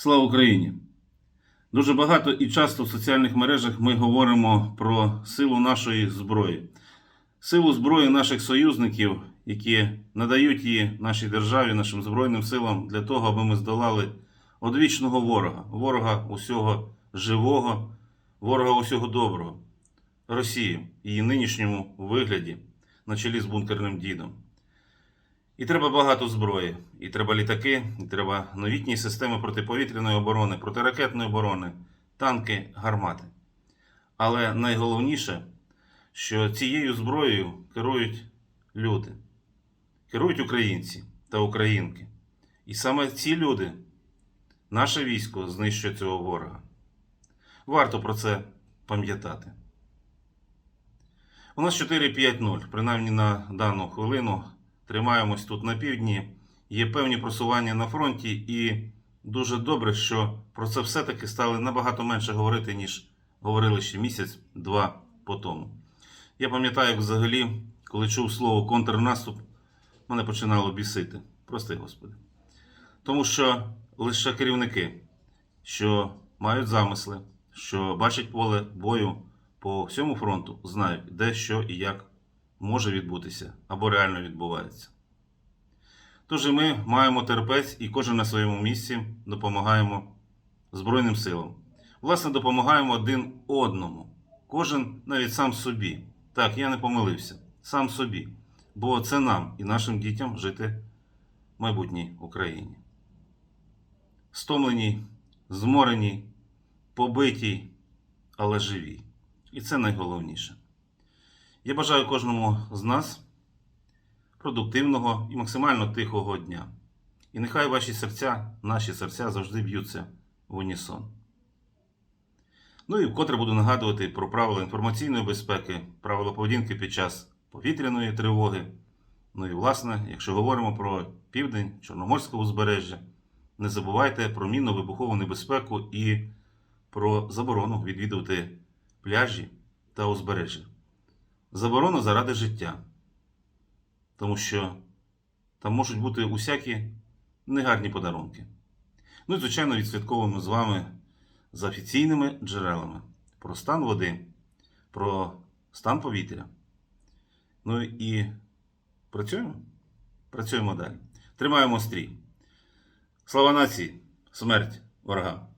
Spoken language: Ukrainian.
Слава Україні! Дуже багато і часто в соціальних мережах ми говоримо про силу нашої зброї, силу зброї наших союзників, які надають її нашій державі, нашим Збройним силам для того, аби ми здолали одвічного ворога, ворога усього живого, ворога усього доброго, Росію, її нинішньому вигляді на чолі з бункерним дідом. І треба багато зброї, і треба літаки, і треба новітні системи протиповітряної оборони, протиракетної оборони, танки, гармати. Але найголовніше, що цією зброєю керують люди, керують українці та українки. І саме ці люди, наше військо знищує цього ворога. Варто про це пам'ятати. У нас 4-5-0, принаймні на дану хвилину тримаємось тут на півдні. Є певні просування на фронті, і дуже добре, що про це все-таки стали набагато менше говорити, ніж говорили ще місяць-два по тому. Я пам'ятаю, як взагалі, коли чув слово контрнаступ, мене починало бісити. Прости, Господи. Тому що лише керівники, що мають замисли, що бачать поле бою по всьому фронту, знають, де що і як може відбутися або реально відбувається. Тож і ми маємо терпець і кожен на своєму місці допомагаємо Збройним силам. Власне, допомагаємо один одному, кожен навіть сам собі. Так, я не помилився, сам собі. Бо це нам і нашим дітям жити в майбутній Україні. Стомлені, зморені, побиті, але живі. І це найголовніше. Я бажаю кожному з нас продуктивного і максимально тихого дня. І нехай ваші серця, наші серця завжди б'ються в унісон. Ну і вкотре буду нагадувати про правила інформаційної безпеки, правила поведінки під час повітряної тривоги. Ну і, власне, якщо говоримо про південь Чорноморського узбережжя, не забувайте про мінно-вибухову небезпеку і про заборону відвідувати пляжі та узбережжя. Заборона заради життя. Тому що там можуть бути усякі негарні подарунки. Ну і, звичайно, відслідковуємо з вами за офіційними джерелами про стан води, про стан повітря. Ну і працюємо. Працюємо далі. Тримаємо стрій. Слава нації! Смерть ворогам!